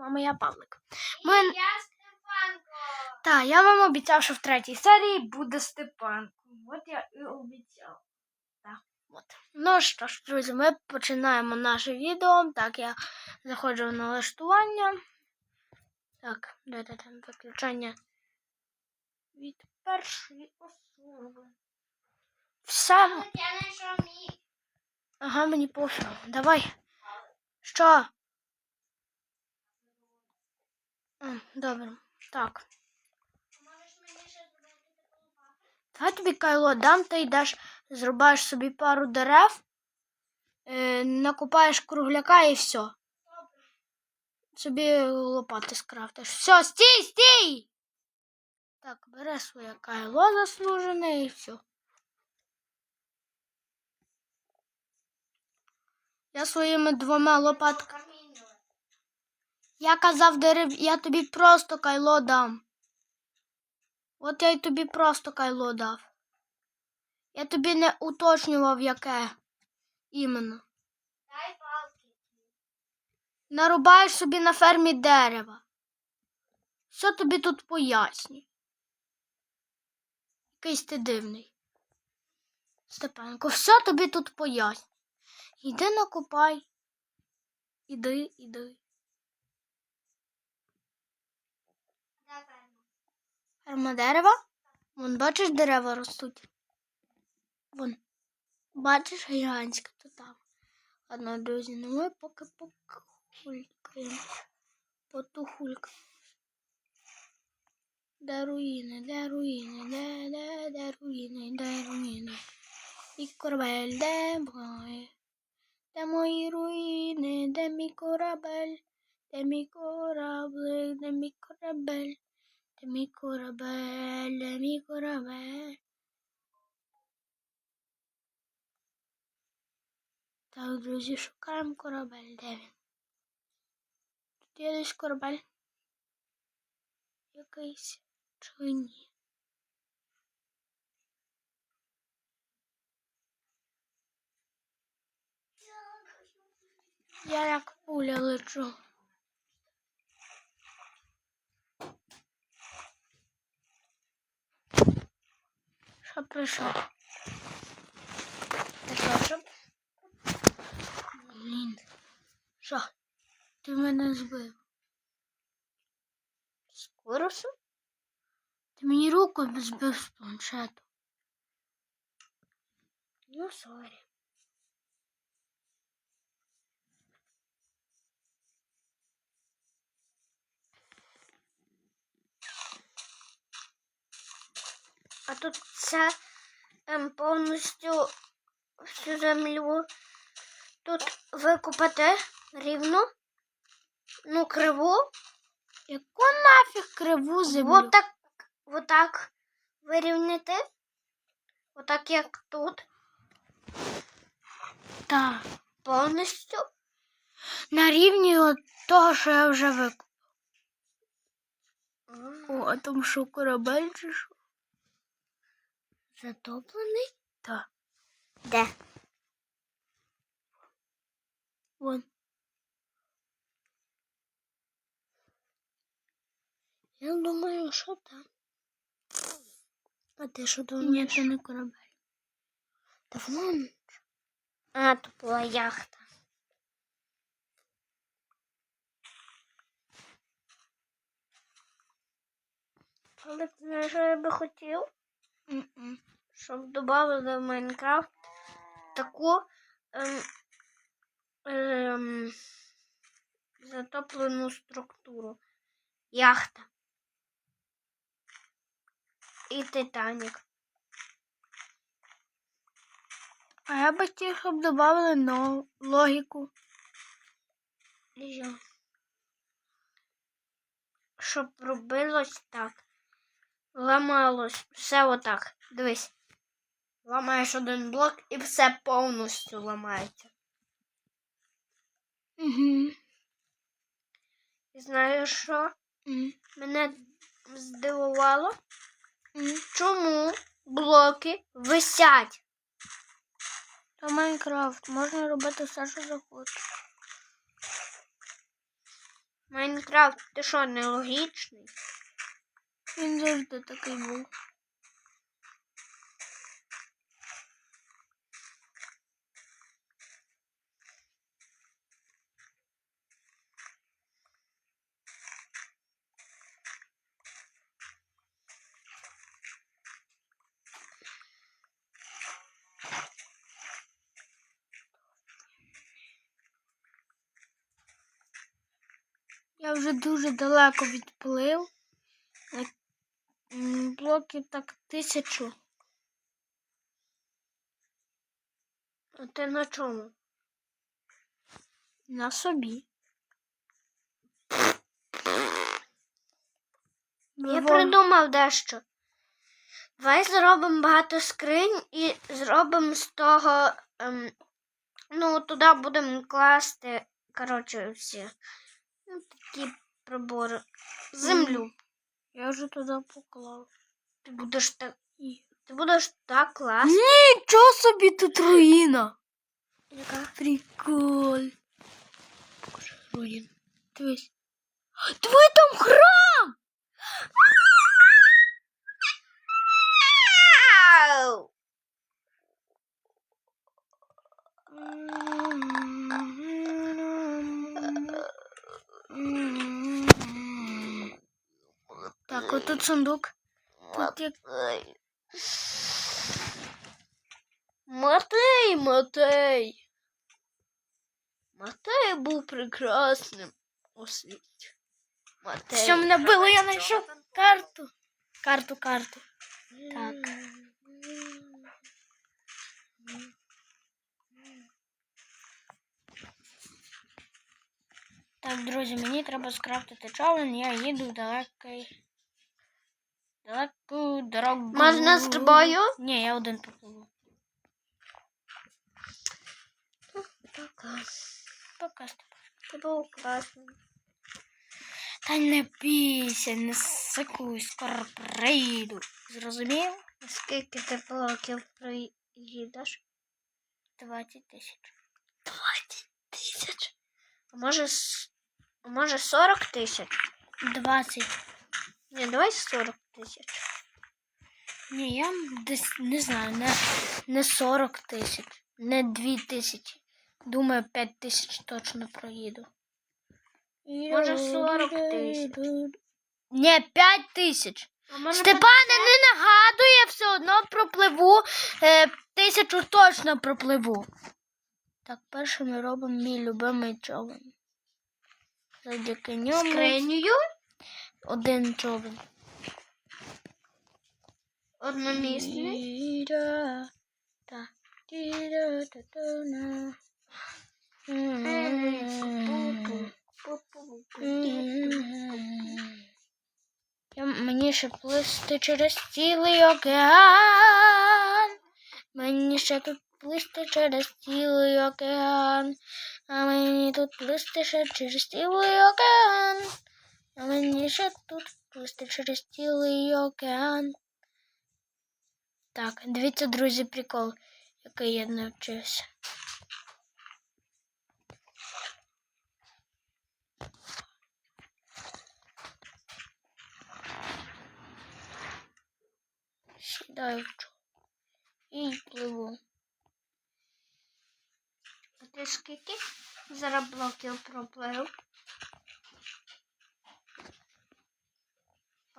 вами я Павлик. Ми... Я Степанко. Так, я вам обіцяв, що в третій серії буде Степанко. От я і обіцяв. Так, от. Ну що ж, друзі, ми починаємо наше відео. Так, я заходжу в налаштування. Так, де там виключення від першої особи. Все. Ага, мені пофіг. Давай. Що? Добре. Так. Давай тобі кайло дам, ти йдеш, зрубаєш собі пару дерев, е, накопаєш кругляка і все. Собі лопати скрафтиш. Все, стій, стій! Так, бери своє кайло заслужене і все. Я своїми двома лопатками. Я казав дерев, я тобі просто кайло дам. От я й тобі просто кайло дав. Я тобі не уточнював, яке іменно. Дай палки. Нарубаєш собі на фермі дерева. Що тобі тут пояснюю? Якийсь ти дивний. Степанко, все тобі тут поясню. Іди накопай. Іди, іди. Дай пальму. Ферма дерева? Вон, бачиш, дерева ростуть. Вон. Бачиш, гігантське то там. Ладно, друзі, ну ми поки покулькаємо. Потухулькаємо. Де руїни, де руїни, де, де, де руїни, де руїни. І корабель, де бгає. Де мої руїни, де мій корабель, де мій кораблик, де мій корабель. Мій корабель, мій корабель. Так, друзі, шукаємо корабель. Де він? Тут є десь корабель. Якийсь чи ні? Я як пуля лечу. Що прийшов? Що? Блін. Що? Ти мене збив. Скоро все? Ти мені руку збив з планшету. Ну, сорі. А тут це ем, повністю всю землю тут викопати рівно. Ну, криву. Яку нафіг криву землю? Вот так, вот так вирівняти. Отак, як тут. Так. Повністю. На рівні от того, що я вже викопав. О, а там що корабель чи що? Затоплений? Так. Де? Вон. Я думаю, що там. А ти що думаєш? Ні, це не корабель. Та вон. А, то була яхта. Але ти знаєш, що я би хотів? Щоб додали в Майнкрафт таку ем, ем, затоплену структуру. Яхта. І Титанік. А я би хотів, щоб додали нову логіку. Щоб робилось так. Ламалось все отак. Дивись. Ламаєш один блок і все повністю ламається. Угу. І знаєш що? Mm. Мене здивувало, mm. чому блоки висять. Та Майнкрафт можна робити все, що захочеш. Майнкрафт, ти що, нелогічний? Він завжди такий був. Я вже дуже далеко відплив. Блоків так тисячу. А ти на чому? На собі. Я придумав дещо. Давай зробимо багато скринь і зробимо з того. Ем, ну, туди будемо класти, коротше, всі. Ну, такі прибори. Землю. Я вже туди поклав. Ти будеш так. І- Ти будеш так класти. Нічого собі тут руїна. Яка? Прикол. Покажи руїн. Дивись. Твій там храм! Ау! Так, отут сундук. Тут як Ой. Матей, Матей. Матей був прекрасним у світі. Матей. Все мене було, я знайшов карту. Карту, карту. Так. Так, друзі, мені треба скрафтити човен, я їду в далекий. Далеку дорогу. Можна з тобою? Ні, я один попливу. Пока. Пока. Ти був класний. Та не бійся, не сикуй, скоро прийду. Зрозумів? Скільки ти блоків приїдеш? 20 тисяч. 20 тисяч. А може, с- а може 40 тисяч? 20. Ні, давай 40 тисяч. Ні, я десь не знаю, не, не 40 тисяч, не 2 тисячі. Думаю, 5 тисяч точно проїду. Може, 40 тисяч. Ні, 5 тисяч. Степане, не нагадує, все одно пропливу. Е, тисячу точно пропливу. Так, перше ми робимо мій любимий човен. Завдяки ньому скринею один човен. одномісний. Я, мені ще плисти через цілий океан. Мені ще тут плисти через цілий океан. А мені тут плисти ще через цілий океан. А мені ще тут плисти через цілий океан. Так, дивіться, друзі, прикол, який я навчився. Сідаю. І пливу. Ти скільки зараз блоків проплив?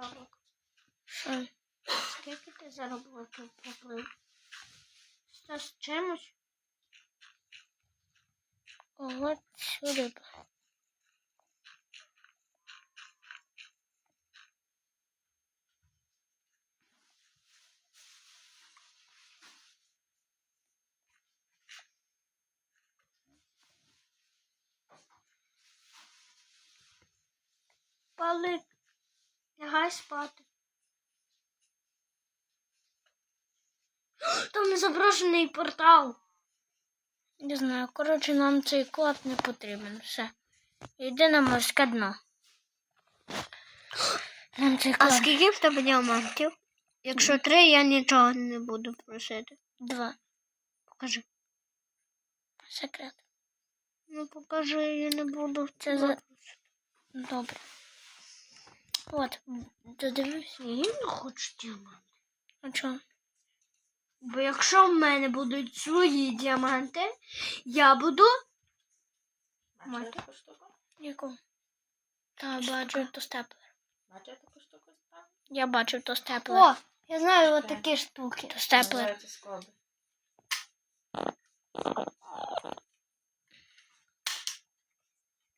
Павлок, Що? скільки ти зараз блоків проплив? Сто з чимось? Ого, сюди. Палик, лягай спати. Там заброшений портал. Не знаю, коротше, нам цей код не потрібен. Все. Йди на морське дно. Нам цей А код. скільки в тебе діамантів? Якщо три, я нічого не буду просити. Два. Покажи. Секрет. Ну покажи, я не буду. Це за- Добре. От, додивився. Я не хочу діамант. А чого? Бо якщо в мене будуть свої діаманти, я буду. Бачила таку штуку? Яку? Та бачу то степлер. Бачила таку штуку? Так. Я бачив то степлер. О, я знаю от такі штуки. то степлер.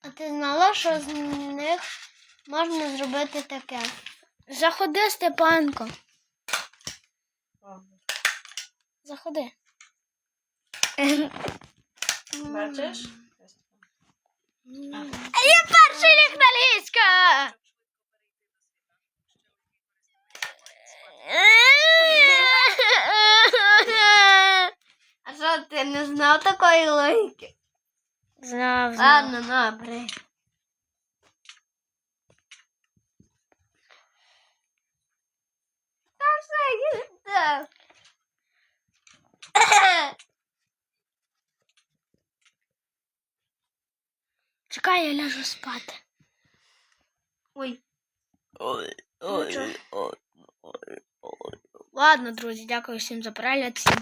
А ти знала, що з них можна зробити таке? Заходи, Степанко. Заходи. Бачиш? Так. Я перший рік англійська! А що ти не знав такої логіки? Знав, знав. Ладно, добре. Та все, так. Чекай, я ляжу спати. Ой. Ладно, друзі, дякую всім за перегляд. Всім